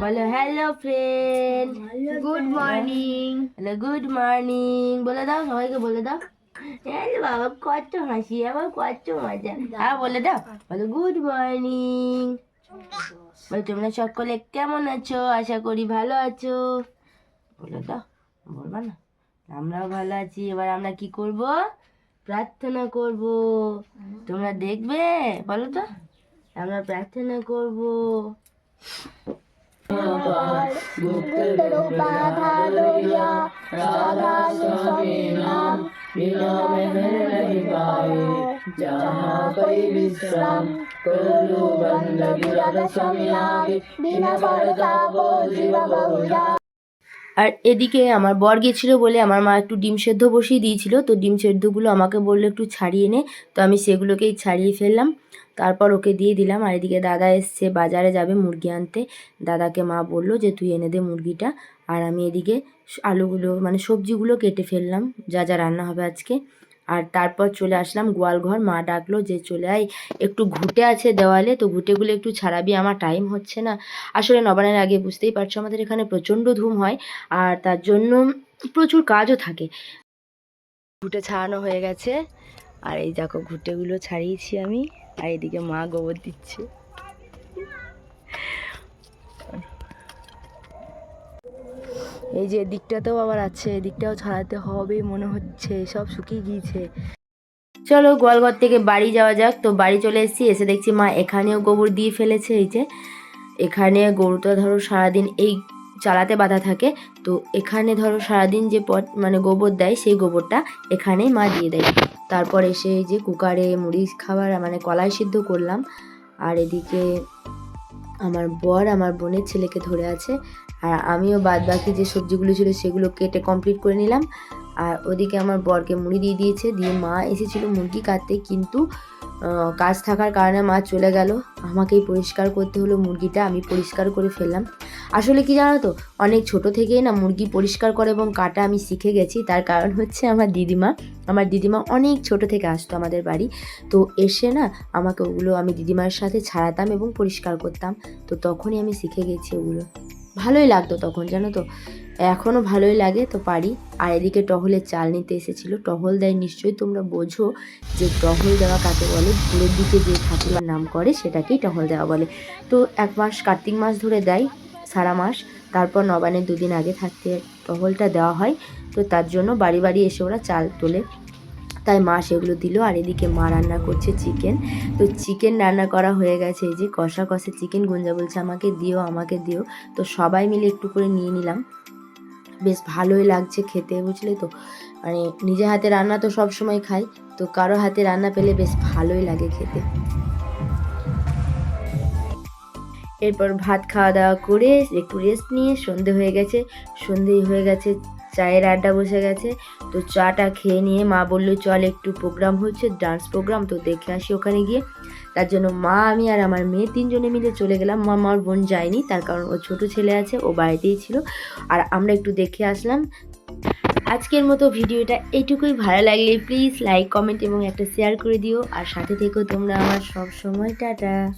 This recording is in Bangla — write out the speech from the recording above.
বলো hello friend good morning hello good morning বলে দাও সবাইকে বলে দাও। হ্যালো বাবা কত হাসি আমার কত মজা। হ্যাঁ বলে দাও। বলো গুড মর্নিং বলো তোমরা সকলে কেমন আছো? আশা করি ভালো আছো। বলে দাও বলবা না। আমরাও ভালো আছি। এবার আমরা কি করব? প্রার্থনা করব। তোমরা দেখবে? বলো তো। আমরা প্রার্থনা করব। राधा स्वामी नाम बिना में जहाँ कोई विश्राम करो बंदगी राधा स्वामी आगे बिना पड़ता वो जीवा बहुजा। আর এদিকে আমার বর গেছিল বলে আমার মা একটু ডিম সেদ্ধ বসিয়ে দিয়েছিল। তো ডিম সেদ্ধগুলো আমাকে বলল একটু ছাড়িয়ে নে। তো আমি সেগুলোকেই ছাড়িয়ে ফেললাম। তারপর ওকে দিয়ে দিলাম। আর এদিকে দাদা এসছে, বাজারে যাবে মুরগি আনতে। দাদাকে মা বলল যে, তুই এনে দে মুরগিটা। আর আমি এদিকে আলুগুলো মানে সবজিগুলো কেটে ফেললাম। যা যা রান্না হবে আজকে। আর তারপর চলে আসলাম গোয়ালঘর। মা ডাকলো যে, চলে আয়, একটু ঘুটে আছে দেওয়ালে, তো ঘুটেগুলো একটু ছাড়াবি, আমার টাইম হচ্ছে না। আসলে নবানের আগে বুঝতেই পারছ, আমাদের এখানে প্রচণ্ড ধুম হয়, আর তার জন্য প্রচুর কাজও থাকে। ঘুটে ছাড়ানো হয়ে গেছে, আর এই দেখো, ঘুটেগুলো ছাড়িয়েছি আমি, আর এদিকে মা গোবর দিচ্ছে। এই যে এদিকটাতেও আবার আছে, এদিকটাও ছাড়াতে হবে মনে হচ্ছে, সব শুকিয়ে গিয়েছে। চলো গোয়ালঘর থেকে বাড়ি যাওয়া যাক। তো বাড়ি চলে এসেছি, এসে দেখছি মা এখানেও গোবর দিয়ে ফেলেছে, এই যে। এখানে গরুটা ধরো সারাদিন এই চালাতে বাঁধা থাকে। তো এখানে ধরো সারাদিন যে পট মানে গোবর দেয়, সেই গোবরটা এখানেই মা দিয়ে দেয়। তারপর এসে এই যে কুকারে মুড়ি খাবার মানে কলাই সিদ্ধ করলাম। আর এদিকে আমার বর, আমার বোনের ছেলেকে ধরে আছে। আর আমিও বাদ বাকি যে সবজিগুলো ছিল সেগুলো কেটে কমপ্লিট করে নিলাম। আর ওদিকে আমার বরকে মুড়ি দিয়ে দিয়েছে, দিয়ে মা এসেছিল মুরগি কাটতে, কিন্তু কাজ থাকার কারণে মা চলে গেল। আমাকেই পরিষ্কার করতে হলো মুরগিটা, আমি পরিষ্কার করে ফেললাম। আসলে কি জানো তো, অনেক ছোট থেকেই না মুরগি পরিষ্কার করে এবং কাটা আমি শিখে গেছি। তার কারণ হচ্ছে আমার দিদিমা আমার দিদিমা অনেক ছোট থেকে আসতো আমাদের বাড়ি। তো এসে না আমাকে ওগুলো আমি দিদিমার সাথে ছাড়াতাম এবং পরিষ্কার করতাম। তো তখনই আমি শিখে গেছি ওগুলো। ভালোই লাগতো তখন, জানো তো? এখনও ভালোই লাগে তো পারি। আর এদিকে টহলের চাল নিতে এসেছিল। টহল দেয় নিশ্চয়ই তোমরা বোঝো যে টহল দেওয়া কাকে বলে? ভোরের দিকে যে ঠাকুরের নাম করে সেটাকেই টহল দেওয়া বলে। তো এক মাস, কার্তিক মাস ধরে দেয় সারা মাস। তারপর নবানের দুদিন আগে থাকতে টহলটা দেওয়া হয়। তো তার জন্য বাড়ি বাড়ি এসে ওরা চাল তোলে। তাই মা সেগুলো দিল। আর এদিকে মা রান্না করছে চিকেন তো চিকেন রান্না করা হয়ে গেছে। এই যে কষা কষা চিকেন গুঞ্জা বলছে আমাকে দিও আমাকে দিও। তো সবাই মিলে একটু করে নিয়ে নিলাম। বেশ ভালোই লাগছে খেতে, বুঝলে তো? মানে নিজে হাতে রান্না তো সব সময় খাই। তো কারও হাতে রান্না পেলে বেশ ভালোই লাগে খেতে। এরপর ভাত খাওয়া দাওয়া করে একটু রেস্ট নিয়ে সন্ধে হয়ে গেছে। সন্ধেই হয়ে গেছে, চায়ের আড্ডা বসে গেছে। তো চাটা খেয়ে নিয়ে মা বলল, চল একটু প্রোগ্রাম হচ্ছে ডান্স প্রোগ্রাম তো দেখে আসি ওখানে গিয়ে। তার জন্য মা, আমি আর আমার মেয়ে তিনজনে মিলে চলে গেলাম। মা আমার বোন যায়নি, তার কারণ ও ছোট ছেলে আছে, ও বাড়িতেই ছিল। আর আমরা একটু দেখে আসলাম। আজকের মতো ভিডিওটা এইটুকুই ভালো লাগলে প্লিজ লাইক কমেন্ট এবং একটা শেয়ার করে দিও। আর সাথে থেকেও তোমরা আমার সব সময়। টাটা।